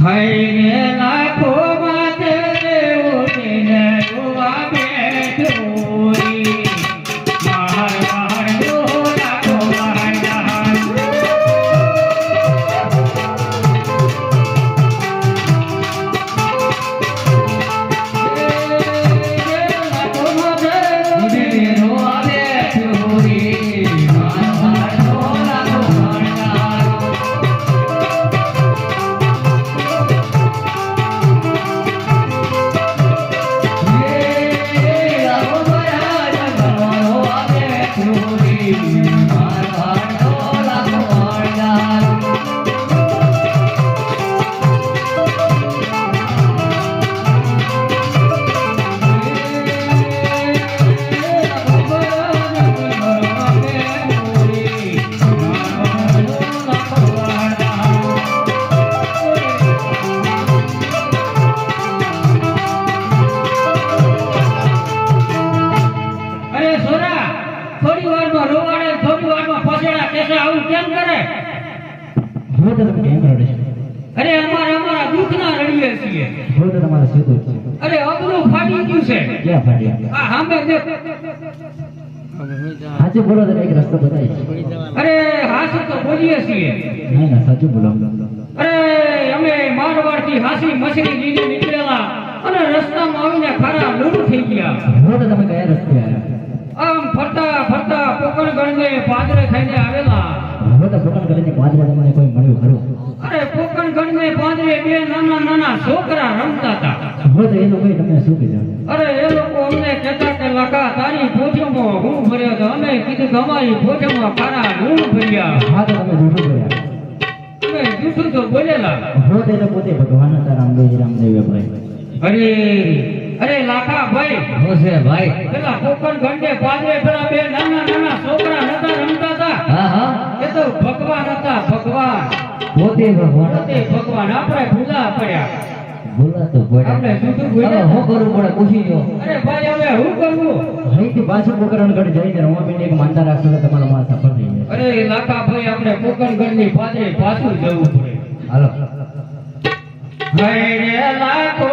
હૈરે લાખો માતે ઉઠીને જોવા બેઠોરી. મહાર કેમ કરે? હવે તો તમે કેમ રડે? અરે અમારે અમારા દુઃખના રડીએ છીએ. હવે તો તમારે સીધું છે. અરે અબલું ફાટી ગયું છે. ક્યાં ફાટ્યા આ હામે દે. સાચું બોલો તો એક રસ્તો બતાવીશ. અરે હાસુ તો બોલીએ છીએ. ના ના સાચું બોલો. અરે અમે મારવાડથી હાસી મછરી લીધી નીકળેલા અને રસ્તામાં આવીને ખરા લૂડ થઈ ગયા. હવે તો તમે કયા રસ્તે આવ્યા? પોકણગઢને પાદરે બે નાના નાના છોકરા રમતા હતા. હવે એ લોકોએ તમને શું કીધું? અરે એ લોકો અમને કહેતા કે લકા તારી પોઠીમાં હું ભર્યો તો અમે કીધું કે અમારી પોઠીમાં ખારા ગુણ ભર્યા. હા તો તમે જૂઠું ભર્યા તમે જૂઠું તો બોલેલા. હવે એ પોતે ભગવાન હતા રામદેવ રામદેવ અરે અરે લાખા ભાઈ. હોશે ભાઈ. પેલા કોકણ ગંડે પાદરે પેલા બે નાના નાના છોકરા નતા રમતા હતા હા હા એ તો ભગવાન હતા ભગવાન પોતે ભગવાન પોતે ભગવાન આપણે ભૂલા પડ્યા. ભૂલા તો આપણે શું બોલ્યા હું કરવું પડે પૂછી જો અરે ભાઈ હવે શું કરવું અહીંથી પાછું પોકરણગઢ જઈને રમાપીને એક માનતા રાખશો તો તમારા માં સફળ થઈ જશે. અરે લાકા ભાઈ આપણે પોકરણગઢની પાછળ પાછું જવું પડે. હાલો. હૈરે લાખો